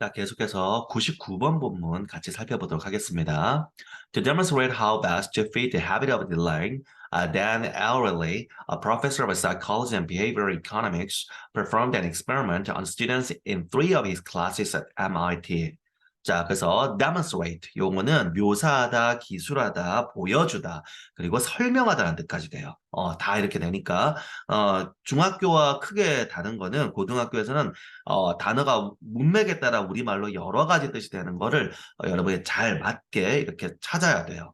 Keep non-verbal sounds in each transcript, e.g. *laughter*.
자, 계속해서 99번 본문 같이 살펴보도록 하겠습니다. To demonstrate how best to fit the habit of delaying, uh, Dan Ariely, a professor of psychology and behavioral economics, performed an experiment on students in three of his classes at MIT. 자, 그래서 demonstrate 용어는 묘사하다, 기술하다, 보여주다, 그리고 설명하다라는 뜻까지 돼요. 어, 다 이렇게 되니까 어, 중학교와 크게 다른 거는 고등학교에서는 어, 단어가 문맥에 따라 우리말로 여러 가지 뜻이 되는 거를 어, 여러분이 잘 맞게 이렇게 찾아야 돼요.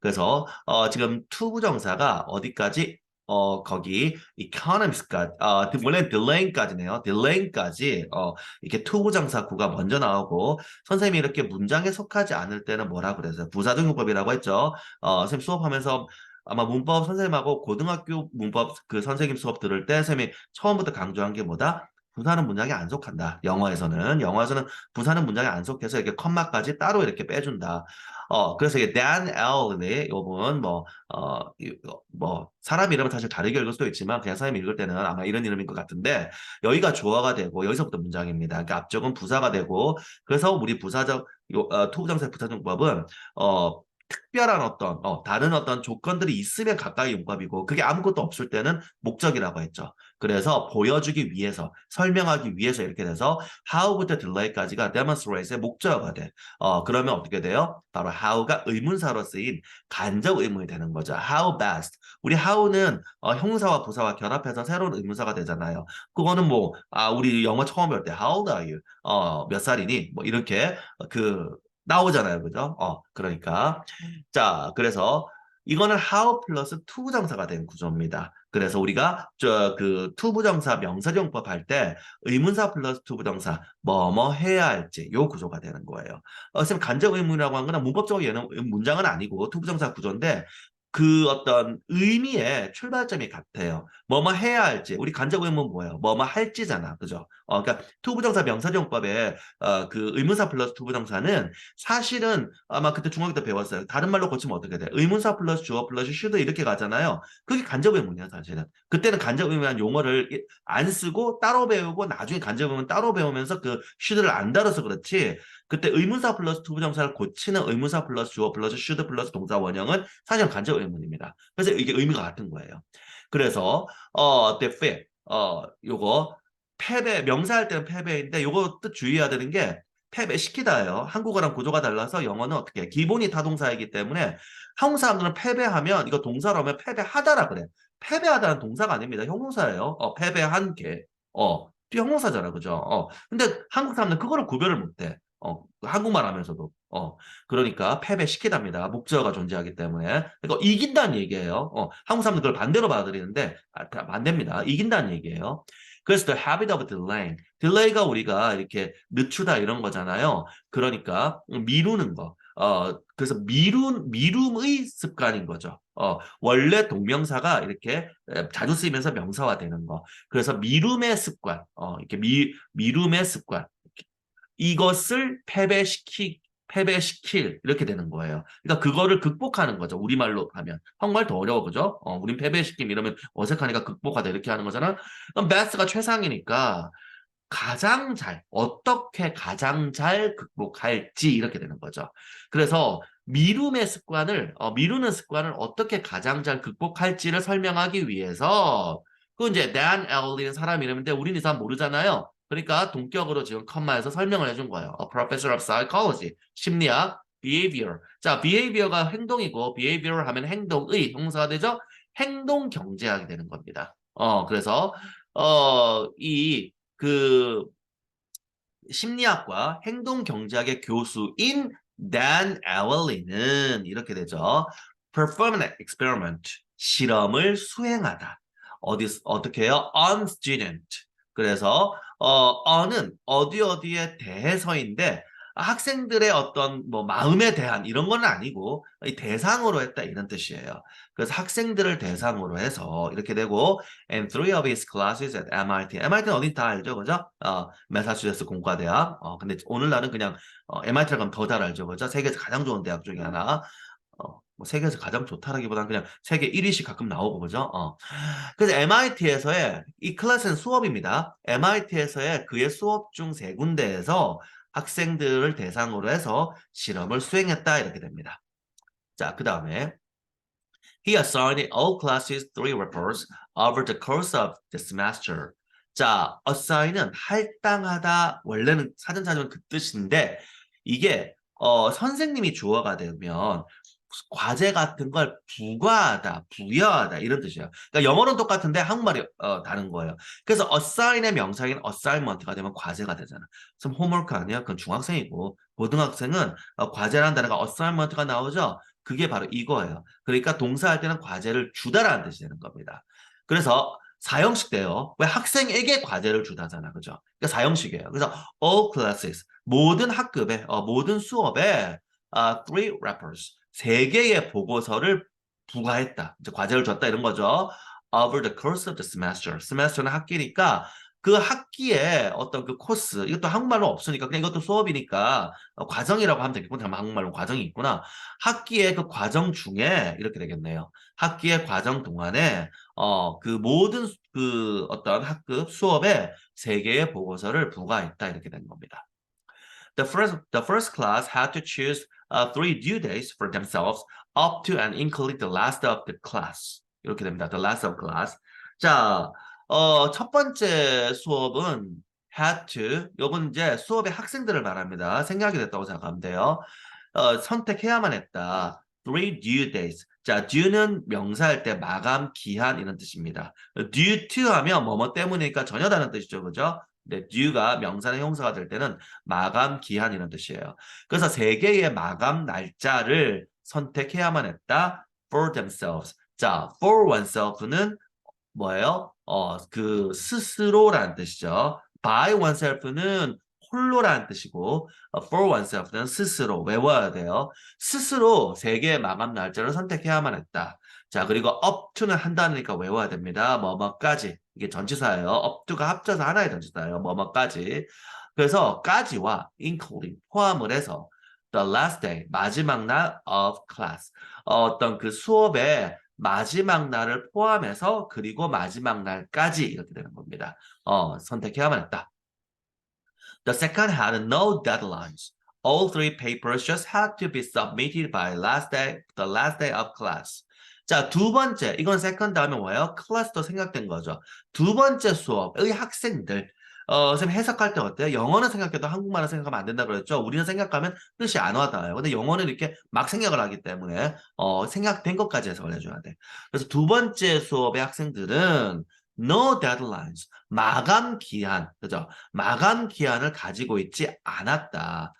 그래서 어, 지금 투부정사가 어디까지 어 거기 economics까지 어 원래 delaying까지네요. delaying까지 어 이렇게 투부정사 구가 먼저 나오고 선생님이 이렇게 문장에 속하지 않을 때는 뭐라 그래서 부사등용법이라고 했죠. 어 선생님 수업하면서 아마 문법 선생님하고 고등학교 문법 그 선생님 수업 들을 때 선생님이 처음부터 강조한 게 뭐다? 부사는 문장에 안 속한다. 영어에서는 영어에서는 부사는 문장에 안 속해서 이렇게 컴마까지 따로 이렇게 빼준다. 어 그래서 이게 Dan Allen의 요분 뭐어뭐 사람 이름은 사실 다르게 읽을 수도 있지만 그냥 선생님 읽을 때는 아마 이런 이름인 것 같은데 여기가 주어가 되고 여기서부터 문장입니다. 그러니까 앞쪽은 부사가 되고 그래서 우리 부사적 요 어, 투부정사 부사정법은 어 특별한 어떤 어, 다른 어떤 조건들이 있으면 가까이 용법이고 그게 아무것도 없을 때는 목적이라고 했죠. 그래서 보여주기 위해서 설명하기 위해서 이렇게 돼서 how부터 delay까지가 demonstrate의 목적어가 돼. 어 그러면 어떻게 돼요? 바로 how가 의문사로 쓰인 간접 의문이 되는 거죠. how best. 우리 how는 어, 형사와 부사와 결합해서 새로운 의문사가 되잖아요. 그거는 뭐 아 우리 영어 처음 배울 때 how old are you? 어 몇 살이니? 뭐 이렇게 그 나오잖아요. 그죠? 어, 그러니까. 자, 그래서 이거는 how 플러스 투부정사가 된 구조입니다. 그래서 우리가 저 그 투부정사 명사용법 할 때 의문사 플러스 투부정사 뭐뭐 해야 할지 요 구조가 되는 거예요. 어, 선생님 간접 의문이라고 한 거는 문법적으로 얘는 문장은 아니고 투부정사 구조인데 그 어떤 의미의 출발점이 같아요. 뭐뭐 해야 할지. 우리 간접 의문 뭐예요? 뭐뭐 할지잖아. 그죠? 어, 그러니까 투부정사 명사용법에 어, 그 의문사 플러스 투부정사는 사실은 아마 그때 중학교 때 배웠어요. 다른 말로 고치면 어떻게 돼? 의문사 플러스 주어 플러스 should 이렇게 가잖아요. 그게 간접 의문이야, 사실은. 그때는 간접 의문이라는 용어를 안 쓰고 따로 배우고 나중에 간접 의문 따로 배우면서 그 should를 안 다뤄서 그렇지. 그때 의문사 플러스 투부정사를 고치는 의문사 플러스 주어 플러스 should 플러스 동사 원형은 사실 간접 의문입니다. 그래서 이게 의미가 같은 거예요. 그래서 어, the fit 어, 요거 패배 명사할 때는 패배인데 요거 뜻 주의해야 되는 게 패배시키다예요. 한국어랑 구조가 달라서 영어는 어떻게 해? 기본이 타동사이기 때문에 한국 사람들은 패배하면 이거 동사로 하면 패배하다라 그래. 패배하다는 동사가 아닙니다. 형용사예요. 어, 패배한 게. 어, 형용사잖아. 그죠? 어. 근데 한국 사람들은 그거를 구별을 못 해. 어, 한국말 하면서도. 어, 그러니까 패배시키답니다. 목적어가 존재하기 때문에. 그러니까 이긴다는 얘기예요. 어, 한국 사람들 그걸 반대로 받아들이는데 아, 안 됩니다. 이긴다는 얘기예요. 그래서 the habit of delaying. delay가 우리가 이렇게 늦추다 이런 거잖아요. 그러니까 미루는 거. 어, 그래서 미룬, 미룸의 습관인 거죠. 어, 원래 동명사가 이렇게 자주 쓰이면서 명사화되는 거. 그래서 미룸의 습관, 어, 이렇게 미, 미룸의 습관. 이것을 패배시키, 패배시킬 이렇게 되는 거예요. 그러니까 그거를 극복하는 거죠. 우리말로 하면. 한국말 더 어려워 그죠? 어, 우린 패배시킴 이러면 어색하니까 극복하다 이렇게 하는 거잖아. 그럼 best가 최상이니까 가장 잘 어떻게 가장 잘 극복할지 이렇게 되는 거죠. 그래서 미룸의 습관을 어, 미루는 습관을 어떻게 가장 잘 극복할지를 설명하기 위해서 그 이제 Dan Ell이라는 사람 이름인데 우리는 이 사람 모르잖아요. 그러니까 동격으로 지금 컴마에서 설명을 해준 거예요. A professor of psychology, 심리학, behavior. 자, behavior가 행동이고 behavior 하면 행동의 형사가 되죠. 행동 경제학이 되는 겁니다. 어, 그래서 어, 이 그 심리학과 행동 경제학의 교수인 Dan Ariely는 이렇게 되죠. perform an experiment 실험을 수행하다. 어디 어떻게 해요? on student. 그래서 어, 어는 어디 어디에 대해서인데 학생들의 어떤 뭐 마음에 대한 이런 건 아니고 대상으로 했다 이런 뜻이에요. 그래서 학생들을 대상으로 해서 이렇게 되고 and three of his classes at MIT. MIT는 어디 다 알죠, 그죠? 어, 메사추세츠 공과대학. 어, 근데 오늘날은 그냥 어, MIT를 가면 더 잘 알죠, 그죠? 세계에서 가장 좋은 대학 중에 하나. 어, 뭐 세계에서 가장 좋다라기보다는 그냥 세계 1위씩 가끔 나오고 그죠? 어. 그래서 MIT에서의 이 클래스는 수업입니다. MIT에서의 그의 수업 중 세 군데에서 학생들을 대상으로 해서 실험을 수행했다 이렇게 됩니다. 자, 그 다음에 He assigned all classes three reports over the course of the semester. 자, assign은 할당하다 원래는 사전 찾으면 그 뜻인데 이게 어, 선생님이 주어가 되면 과제 같은 걸 부과하다, 부여하다 이런 뜻이에요. 그러니까 영어는 똑같은데 한국말이 어, 다른 거예요. 그래서 assign의 명사인 assignment가 되면 과제가 되잖아. 그럼 homework 아니야? 그건 중학생이고 고등학생은 어, 과제라는 단어가 assignment가 나오죠. 그게 바로 이거예요. 그러니까 동사할 때는 과제를 주다라는 뜻이 되는 겁니다. 그래서 사형식 돼요. 왜 학생에게 과제를 주다잖아. 그죠? 그러니까 사형식이에요. 그래서 all classes 모든 학급에 어, 모든 수업에 uh, three rappers 세 개의 보고서를 부과했다. 이제 과제를 줬다 이런 거죠. over the course of the semester. semester는 학기니까 그 학기에 어떤 그 코스 이것도 한국말로 없으니까 그냥 이것도 수업이니까 어, 과정이라고 하면 되겠구나. 한국말로 과정이 있구나. 학기의 그 과정 중에 이렇게 되겠네요. 학기의 과정 동안에 어 그 모든 그 어떤 학급 수업에 세 개의 보고서를 부과했다 이렇게 된 겁니다. The first the first class had to choose uh, three due dates for themselves up to and including the last of the class. 이렇게 됩니다. The last of class. 자, 어, 첫 번째 수업은 had to. 요건 이제 수업의 학생들을 말합니다. 생략이 됐다고 생각하면 돼요. 어, 선택해야만 했다. Three due dates. 자, due는 명사할 때 마감 기한 이런 뜻입니다. due to 하면 뭐뭐 때문이니까 전혀 다른 뜻이죠. 그죠? 근데 due가 명사나 형사가 될 때는 마감 기한 이런 뜻이에요. 그래서 세 개의 마감 날짜를 선택해야만 했다. for themselves. 자, for oneself는 뭐예요? 어, 그 스스로라는 뜻이죠. by oneself는 홀로라는 뜻이고 어, for oneself는 스스로 외워야 돼요. 스스로 세 개의 마감 날짜를 선택해야만 했다. 자 그리고 up to는 한다니까 외워야 됩니다. 뭐뭐까지 이게 전치사예요. to가 합쳐서 하나의 전치사예요. 뭐뭐까지. 그래서 까지와 including 포함을 해서 the last day 마지막 날 of class 어떤 그 수업의 마지막 날을 포함해서 그리고 마지막 날까지 이렇게 되는 겁니다. 어, 선택해야만 했다. The second had no deadlines. All three papers just had to be submitted by last day, the last day of class. 자, 두 번째, 이건 second 다음에 뭐예요? 클래스도 생각된 거죠. 두 번째 수업 의 학생들, 어, 선생님 해석할 때 어때요? 영어는 생각해도 한국말은 생각하면 안 된다 그랬죠? 우리는 생각하면 뜻이 안 와닿아요. 근데 영어는 이렇게 막 생각을 하기 때문에, 어, 생각된 것까지 해석을 해줘야 돼. 그래서 두 번째 수업의 학생들은 no deadlines, 마감 기한, 그죠? 마감 기한을 가지고 있지 않았다.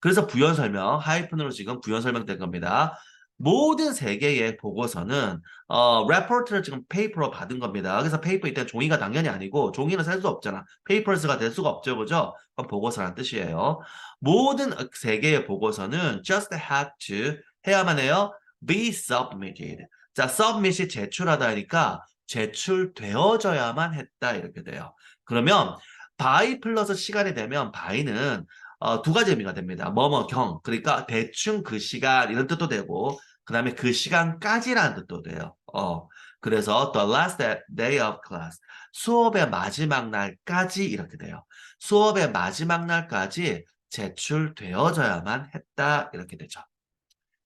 그래서 부연 설명, 하이픈으로 지금 부연 설명된 겁니다. 모든 세 개의 보고서는 어, 레포트를 지금 페이퍼로 받은 겁니다. 그래서 페이퍼 이때 종이가 당연히 아니고 종이는 살 수 없잖아. 페이퍼스가 될 수가 없죠, 그죠? 그럼 보고서란 뜻이에요. 모든 세 개의 보고서는 just had to 해야만 해요. be submitted. 자, submit이 제출하다니까 제출되어져야만 했다 이렇게 돼요. 그러면 by 플러스 시간이 되면 by는 어, 두 가지 의미가 됩니다. 뭐뭐 경 그러니까 대충 그 시간 이런 뜻도 되고 그 다음에 그 시간까지라는 뜻도 돼요. 어, 그래서 the last day of class 수업의 마지막 날까지 이렇게 돼요. 수업의 마지막 날까지 제출되어져야만 했다 이렇게 되죠.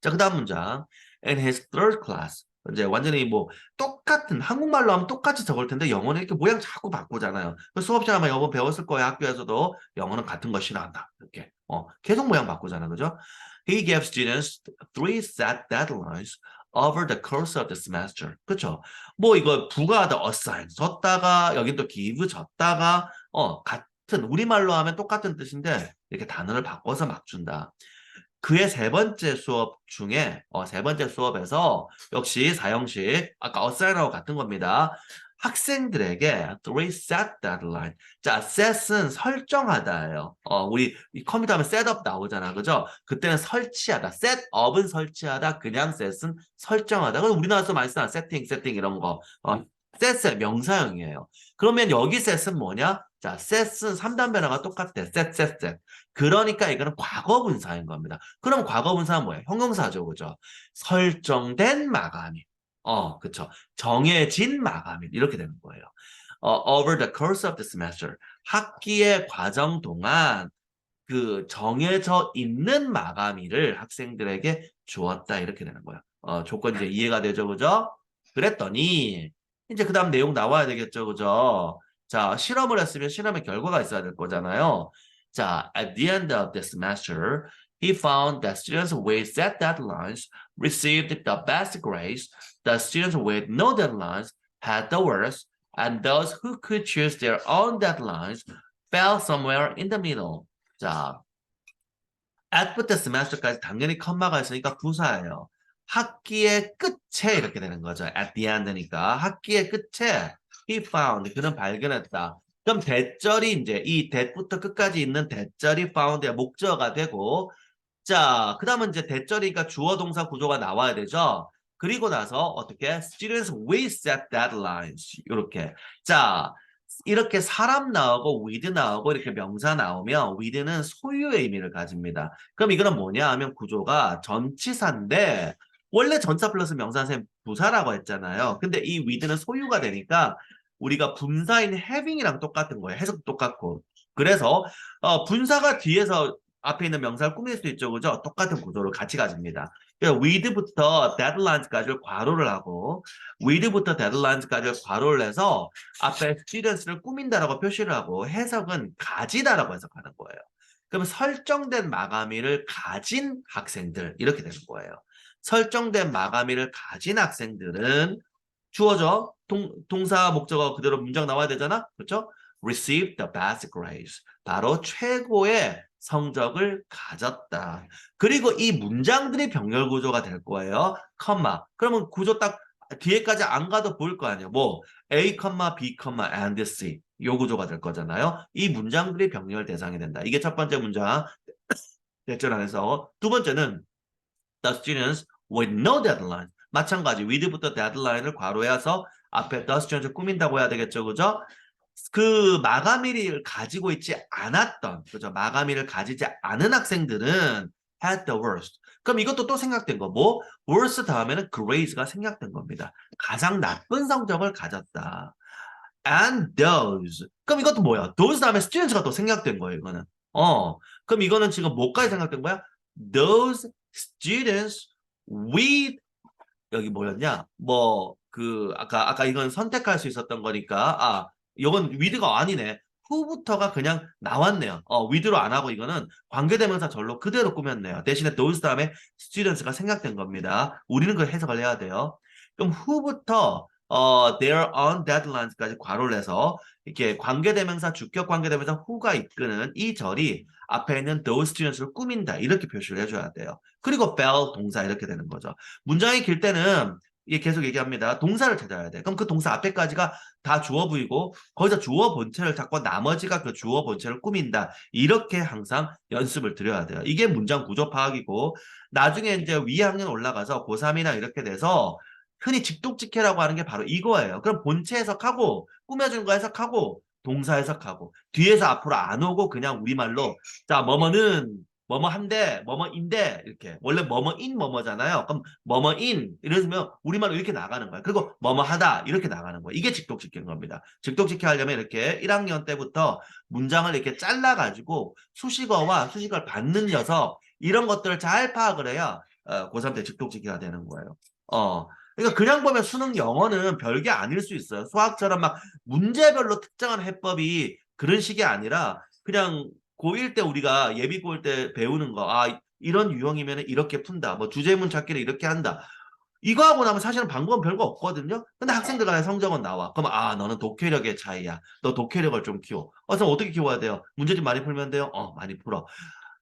자, 그 다음 문장. In his third class. 이제 완전히 뭐 똑같은 한국말로 하면 똑같이 적을 텐데 영어는 이렇게 모양 자꾸 바꾸잖아요. 수업 시간에 여러분 배웠을 거예요. 학교에서도 영어는 같은 거 싫어한다. 이렇게 어 계속 모양 바꾸잖아, 그죠? He gave students three set deadlines over the course of the semester. 그렇죠? 뭐 이거 부가하다 assign 줬다가 여긴 또 give 줬다가 어 같은 우리말로 하면 똑같은 뜻인데 이렇게 단어를 바꿔서 막 준다. 그의 세 번째 수업 중에 어, 세 번째 수업에서 역시 사형식 아까 assign하고 같은 겁니다. 학생들에게 three set deadline. 자, set은 설정하다예요. 어, 우리 이 컴퓨터 하면 셋업 나오잖아. 그죠? 그때는 설치하다. setup은 설치하다. 그냥 set은 설정하다. 그럼 우리나라에서 많이 쓰는 세팅, 세팅 이런 거. 어, set의 명사형이에요. 그러면 여기 set은 뭐냐? 자, set은 3단 변화가 똑같아. set, set, set. 그러니까 이거는 과거 분사인 겁니다. 그럼 과거 분사는 뭐예요? 형용사죠. 그죠? 설정된 마감이. 어, 그쵸. 정해진 마감일. 이렇게 되는 거예요. 어, over the course of the semester. 학기의 과정 동안 그 정해져 있는 마감일을 학생들에게 주었다 이렇게 되는 거예요. 어, 조건 이제 이해가 되죠, 그죠? 그랬더니 이제 그 다음 내용 나와야 되겠죠, 그죠? 자, 실험을 했으면 실험의 결과가 있어야 될 거잖아요. 자, at the end of the semester, he found that students with set deadlines received the best grades, the students with no deadlines had the worst, and those who could choose their own deadlines fell somewhere in the middle. 자, at the semester까지 당연히 컴마가 있으니까 부사예요. 학기의 끝에 이렇게 되는 거죠. at the end니까 학기의 끝에 he found 그는 발견했다. 그럼 대절이 이제 이 that부터 끝까지 있는 대절이 found의 목적어가 되고 자, 그다음은 이제 대절이니까 주어 동사 구조가 나와야 되죠. 그리고 나서 어떻게 students with set deadlines 이렇게 자 이렇게 사람 나오고 with 나오고 이렇게 명사 나오면 with는 소유의 의미를 가집니다. 그럼 이거는 뭐냐 하면 구조가 전치사인데 원래 전사 플러스 명사 셈 부사라고 했잖아요. 근데 이 with는 소유가 되니까 우리가 분사인 having이랑 똑같은 거예요. 해석도 똑같고. 그래서 어, 분사가 뒤에서 앞에 있는 명사를 꾸밀 수 있죠. 그죠? 똑같은 구조를 같이 가집니다. with부터 deadlines까지를 괄호를 하고 with부터 deadlines까지를 괄호를 해서 앞에 students를 꾸민다라고 표시를 하고 해석은 가지다라고 해석하는 거예요. 그러면 설정된 마감일을 가진 학생들 이렇게 되는 거예요. 설정된 마감일을 가진 학생들은 주어져 동, 동사 목적어 그대로 문장 나와야 되잖아. 그렇죠? receive the best grades. 바로 최고의 성적을 가졌다. 그리고 이 문장들이 병렬 구조가 될 거예요. 컴마. 그러면 구조 딱 뒤에까지 안 가도 보일 거 아니에요. 뭐 A, B, and C. 요 구조가 될 거잖아요. 이 문장들이 병렬 대상이 된다. 이게 첫 번째 문장. *coughs* 대절 안에서 두 번째는 the students with no deadline. 마찬가지 with부터 deadline을 괄호해서 앞에 students를 꾸민다고 해야 되겠죠. 그죠? 그 마감일을 가지고 있지 않았던 그죠 마감일을 가지지 않은 학생들은 had the worst. 그럼 이것도 또 생각된 거 뭐? worst 다음에는 grades가 생략된 겁니다. 가장 나쁜 성적을 가졌다. and those. 그럼 이것도 뭐야? those 다음에 students가 또 생략된 거예요. 이거는. 어. 그럼 이거는 지금 뭐까지 생각된 거야? those students with 여기 뭐였냐? 뭐 그 아까 아까 이건 선택할 수 있었던 거니까 아 이건 with가 아니네. who부터가 그냥 나왔네요. 어, with로 안 하고 이거는 관계대명사 절로 그대로 꾸몄네요. 대신에 those 다음에 students가 생략된 겁니다. 우리는 그 해석을 해야 돼요. 그럼 who부터 어, their on deadlines까지 괄호를 해서 이렇게 관계대명사, 주격 관계대명사 who가 이끄는 이 절이 앞에 있는 those students를 꾸민다 이렇게 표시를 해줘야 돼요. 그리고 fell 동사 이렇게 되는 거죠. 문장이 길 때는 계속 얘기합니다. 동사를 찾아야 돼. 그럼 그 동사 앞에까지가 다 주어 부이고 거기서 주어 본체를 찾고 나머지가 그 주어 본체를 꾸민다. 이렇게 항상 연습을 드려야 돼요. 이게 문장 구조 파악이고 나중에 이제 위학년 올라가서 고3이나 이렇게 돼서 흔히 직독직해라고 하는 게 바로 이거예요. 그럼 본체 해석하고 꾸며주는 거 해석하고 동사 해석하고 뒤에서 앞으로 안 오고 그냥 우리말로 자 뭐뭐는 뭐뭐 한데 뭐뭐인데 이렇게 원래 뭐뭐인 뭐뭐잖아요. 그럼 뭐뭐인 이러면 우리말로 이렇게 나가는 거야. 그리고 뭐뭐 하다 이렇게 나가는 거야. 이게 직독직해인 겁니다. 직독직해 하려면 이렇게 1학년 때부터 문장을 이렇게 잘라 가지고 수식어와 수식어를 받는 녀석 이런 것들을 잘 파악을 해야 어, 고3 때 직독직해가 되는 거예요. 어. 그러니까 그냥 보면 수능 영어는 별게 아닐 수 있어요. 수학처럼 막 문제별로 특정한 해법이 그런 식이 아니라 그냥 고1 때 우리가 예비 고1 때 배우는 거, 아, 이런 유형이면 이렇게 푼다. 뭐 주제문 찾기를 이렇게 한다. 이거 하고 나면 사실은 방법은 별거 없거든요. 근데 학생들 간의 성적은 나와. 그럼 아 너는 독해력의 차이야. 너 독해력을 좀 키워. 어, 그럼 어떻게 키워야 돼요? 문제집 많이 풀면 돼요? 어 많이 풀어.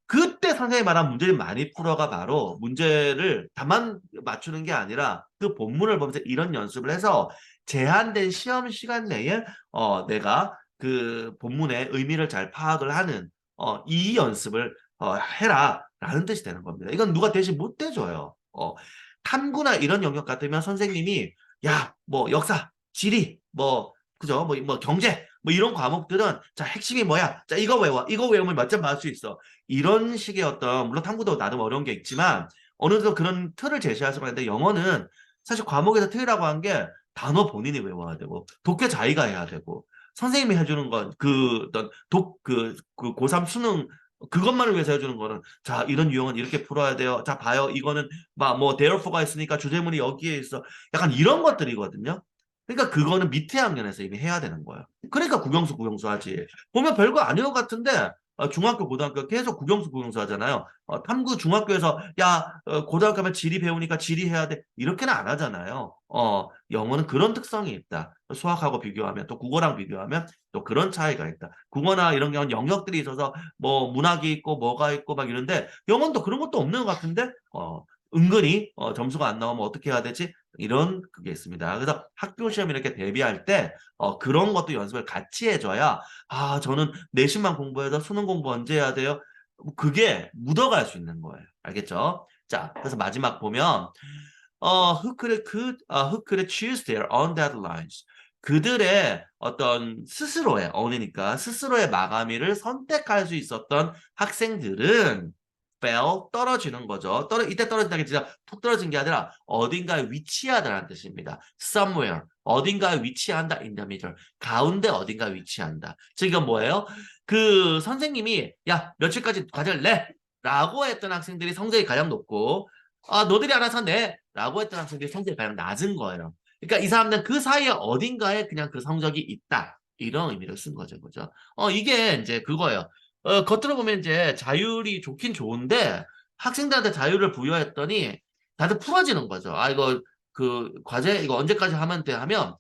그때 선생님이 말한 문제를 많이 풀어가 바로 문제를 다만 맞추는 게 아니라 그 본문을 보면서 이런 연습을 해서 제한된 시험 시간 내에 어 내가 그 본문의 의미를 잘 파악을 하는 어, 이 연습을 어, 해라 라는 뜻이 되는 겁니다. 이건 누가 대신 못 대줘요. 어, 탐구나 이런 영역 같으면 선생님이 야, 뭐 역사, 지리, 뭐 그죠? 뭐, 뭐 경제, 뭐 이런 과목들은 자 핵심이 뭐야? 자 이거 외워, 이거 외우면 몇 점 받을 수 있어. 이런 식의 어떤 물론 탐구도 나름 어려운 게 있지만 어느 정도 그런 틀을 제시할 수가 있는데 영어는 사실 과목에서 틀이라고 한 게 단어 본인이 외워야 되고 독해 자기가 해야 되고 선생님이 해주는 건 그 어떤 독그 그 고3 수능 그것만을 위해서 해주는 거는 자 이런 유형은 이렇게 풀어야 돼요. 자 봐요 이거는 막뭐 therefore가 있으니까 주제문이 여기에 있어. 약간 이런 것들이거든요. 그러니까 그거는 밑에 학년에서 이미 해야 되는 거예요. 그러니까 국영수 국영수 하지. 보면 별거 아닌 것 같은데 어, 중학교 고등학교 계속 국영수 국영수 하잖아요. 어, 탐구 중학교에서 야 어, 고등학교 가면 지리 배우니까 지리 해야 돼 이렇게는 안 하잖아요. 어 영어는 그런 특성이 있다. 수학하고 비교하면 또 국어랑 비교하면 또 그런 차이가 있다. 국어나 이런 경우는 영역들이 있어서 뭐 문학이 있고 뭐가 있고 막 이런데 영어는 또 그런 것도 없는 것 같은데 어 은근히 어, 점수가 안 나오면 어떻게 해야 되지? 이런 그게 있습니다. 그래서 학교 시험 이렇게 대비할 때 어, 그런 것도 연습을 같이 해줘야 아 저는 내신만 공부해서 수능 공부 언제 해야 돼요? 뭐 그게 묻어갈 수 있는 거예요. 알겠죠? 자, 그래서 마지막 보면 어, who could, could, uh, who could choose their own deadlines? 그들의 어떤 스스로의 어원이니까 스스로의 마감일을 선택할 수 있었던 학생들은 fell 떨어지는 거죠. 떨어 이때 떨어진다는 게 진짜 푹 떨어진 게 아니라 어딘가에 위치하다라는 뜻입니다. somewhere 어딘가에 위치한다 in the middle 가운데 어딘가 위치한다. 즉 이건 뭐예요? 그 선생님이 야 며칠까지 과제를 내 라고 했던 학생들이 성적이 가장 높고 아 너들이 알아서 내 라고 했던 학생들이 성적이 가장 낮은 거예요. 그러니까 이 사람들은 그 사이에 어딘가에 그냥 그 성적이 있다. 이런 의미로 쓴 거죠. 그죠? 어, 이게 이제 그거예요. 어, 겉으로 보면 이제 자율이 좋긴 좋은데 학생들한테 자율을 부여했더니 다들 풀어지는 거죠. 아, 이거 그 과제 이거 언제까지 하면 돼 하면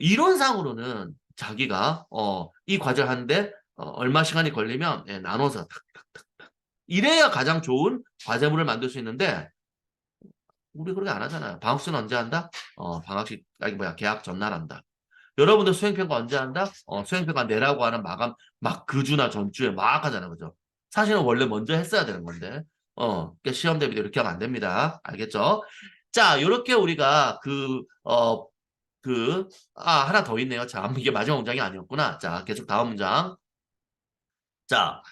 이론상으로는 자기가 어, 이 과제를 하는데 어, 얼마 시간이 걸리면 예, 나눠서 탁탁탁탁 이래야 가장 좋은 과제물을 만들 수 있는데 우리 그렇게 안 하잖아요. 방학수는 언제 한다? 어, 방학식 아니 뭐야 개학 전날 한다. 여러분들 수행평가 언제 한다? 어, 수행평가 내라고 하는 마감 막 그 주나 전주에 막 하잖아요. 그죠? 사실은 원래 먼저 했어야 되는 건데. 어, 그러니까 시험 대비도 이렇게 하면 안 됩니다. 알겠죠? 자, 요렇게 우리가 그, 어, 그, 아, 하나 더 있네요. 자, 이게 마지막 문장이 아니었구나. 자, 계속 다음 문장. 자,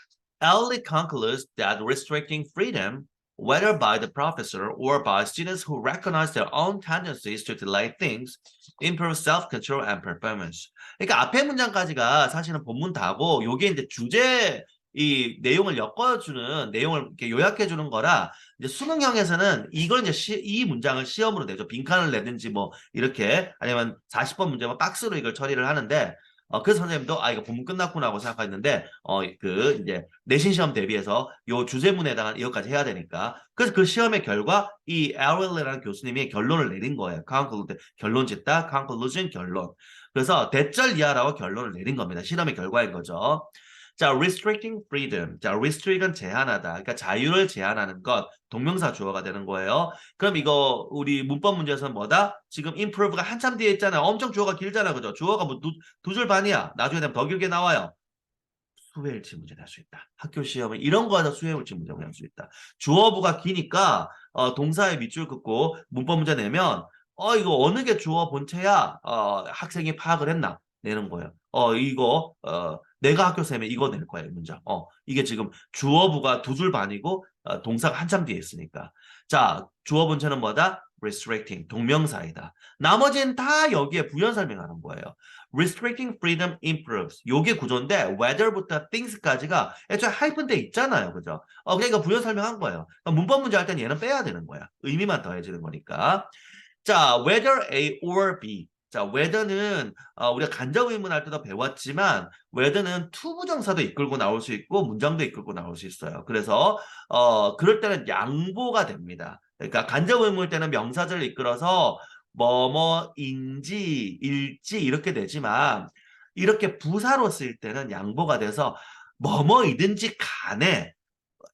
Ellie concludes that restricting freedom, whether by the professor or by students who recognize their own tendencies to delay things, improves self-control and performance. 그러니까 앞에 문장까지가 사실은 본문 다고 요게 이제 주제 이 내용을 엮어주는 내용을 이렇게 요약해 주는 거라 이제 수능형에서는 이걸 이제 시, 이 문장을 시험으로 내죠. 빈칸을 내든지 뭐 이렇게 아니면 40번 문제만 박스로 이걸 처리를 하는데 어, 그래서 선생님도 아 이거 본문 끝났구나 하고 생각했는데 어 그 이제 내신 시험 대비해서 요 주제문에 해당한 이것까지 해야 되니까 그래서 그 시험의 결과 이 에럴이라는 교수님이 결론을 내린 거예요. conclude 결론 짓다, conclusion 결론. 그래서 대절 이하라고 결론을 내린 겁니다. 실험의 결과인 거죠. 자, restricting freedom. 자, restrict은 제한하다. 그러니까 자유를 제한하는 것. 동명사 주어가 되는 거예요. 그럼 이거 우리 문법 문제에서는 뭐다? 지금 improve가 한참 뒤에 있잖아요. 엄청 주어가 길잖아. 그죠? 주어가 뭐 두줄 반이야. 나중에 되면 더 길게 나와요. 수혜일치 문제 낼 수 있다. 학교 시험은 이런 거에서 수혜일치 문제 낼 수 있다. 주어부가 기니까 어, 동사의 밑줄 긋고 문법 문제 내면 어 이거 어느 게 주어 본체야? 어, 학생이 파악을 했나? 내는 거예요. 어 이거 어 내가 학교 쌤에 이거 낼이 문장. 어 이게 지금 주어부가 두 줄 반이고 어, 동사가 한참 뒤에 있으니까. 자 주어 본체는 뭐다? restricting 동명사이다. 나머지는 다 여기에 부연 설명하는 거예요. restricting freedom improves. 요게 구조인데 whether부터 things까지가 애초에 하이픈 돼 있잖아요. 그죠? 어 그러니까 부연 설명한 거예요. 그러니까 문법 문제 할 때는 얘는 빼야 되는 거야. 의미만 더해지는 거니까. 자, whether A or B. 자, whether는 어, 우리가 간접 의문할 때도 배웠지만 whether는 투부정사도 이끌고 나올 수 있고 문장도 이끌고 나올 수 있어요. 그래서 어, 그럴 때는 양보가 됩니다. 그러니까 간접 의문일 때는 명사절을 이끌어서 뭐뭐인지 일지 이렇게 되지만 이렇게 부사로 쓸 때는 양보가 돼서 뭐뭐이든지 간에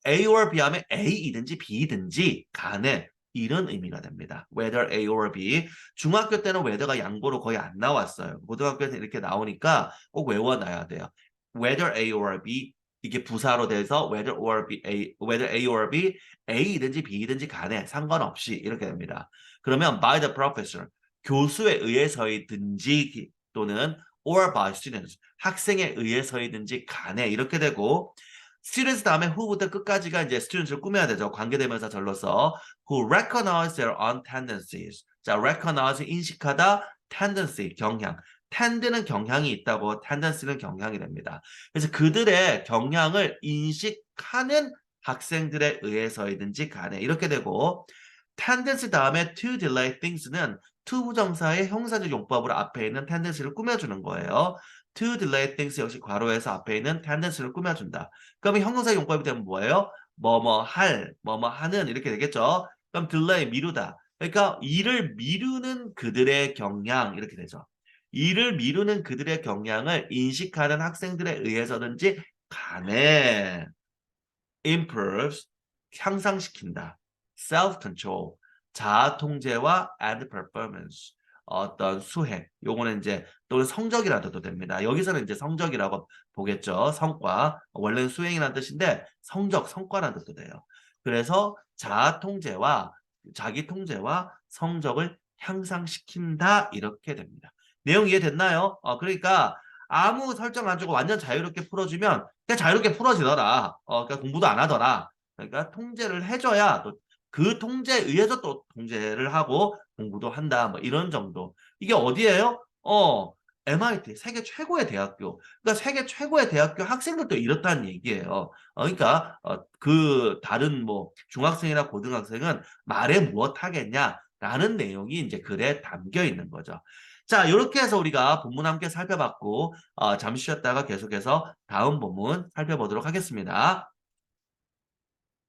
A or B 하면 A이든지 B든지 간에 이런 의미가 됩니다. whether A or B. 중학교 때는 whether가 양보로 거의 안 나왔어요. 고등학교에서 이렇게 나오니까 꼭 외워놔야 돼요. whether A or B 이게 부사로 돼서 whether or B, A, whether A or B, A이든지 B이든지 간에 상관없이 이렇게 됩니다. 그러면 by the professor, 교수에 의해서이든지 또는 or by students, 학생에 의해서이든지 간에 이렇게 되고 students 다음에 who부터 끝까지가 이제 students를 꾸며야 되죠. 관계대명사 절로서 who recognize their own tendencies. 자, recognize 인식하다, tendency 경향. tend는 경향이 있다고 tendency는 경향이 됩니다. 그래서 그들의 경향을 인식하는 학생들에 의해서이든지 간에 이렇게 되고 tendency 다음에 to delay things는 to 부정사의 형사적 용법으로 앞에 있는 tendency를 꾸며주는 거예요. To delay things 역시 괄호에서 앞에 있는 tendency를 꾸며준다. 그러면 형용사 용법이 되면 뭐예요? 뭐뭐 할, 뭐뭐 하는 이렇게 되겠죠. 그럼 delay 미루다. 그러니까 일을 미루는 그들의 경향 이렇게 되죠. 일을 미루는 그들의 경향을 인식하는 학생들에 의해서든지 간에 improves 향상시킨다. self-control 자아 통제와 and performance 어떤 수행 요거는 이제 또는 성적이라도 됩니다. 여기서는 이제 성적이라고 보겠죠. 성과 원래는 수행이라는 뜻인데 성적 성과라는 뜻도 돼요. 그래서 자아 통제와 자기 통제와 성적을 향상시킨다 이렇게 됩니다. 내용 이해됐나요? 어, 그러니까 아무 설정 안 주고 완전 자유롭게 풀어주면 그냥 자유롭게 풀어지더라. 어, 그러니까 공부도 안 하더라. 그러니까 통제를 해줘야 또 그 통제에 의해서 또 통제를 하고 공부도 한다. 뭐 이런 정도. 이게 어디예요? 어, MIT 세계 최고의 대학교. 그러니까 세계 최고의 대학교 학생들도 이렇다는 얘기예요. 어, 그러니까 어, 그 다른 뭐 중학생이나 고등학생은 말에 무엇 하겠냐 라는 내용이 이제 글에 담겨 있는 거죠. 자, 이렇게 해서 우리가 본문 함께 살펴봤고 어, 잠시 쉬었다가 계속해서 다음 본문 살펴보도록 하겠습니다.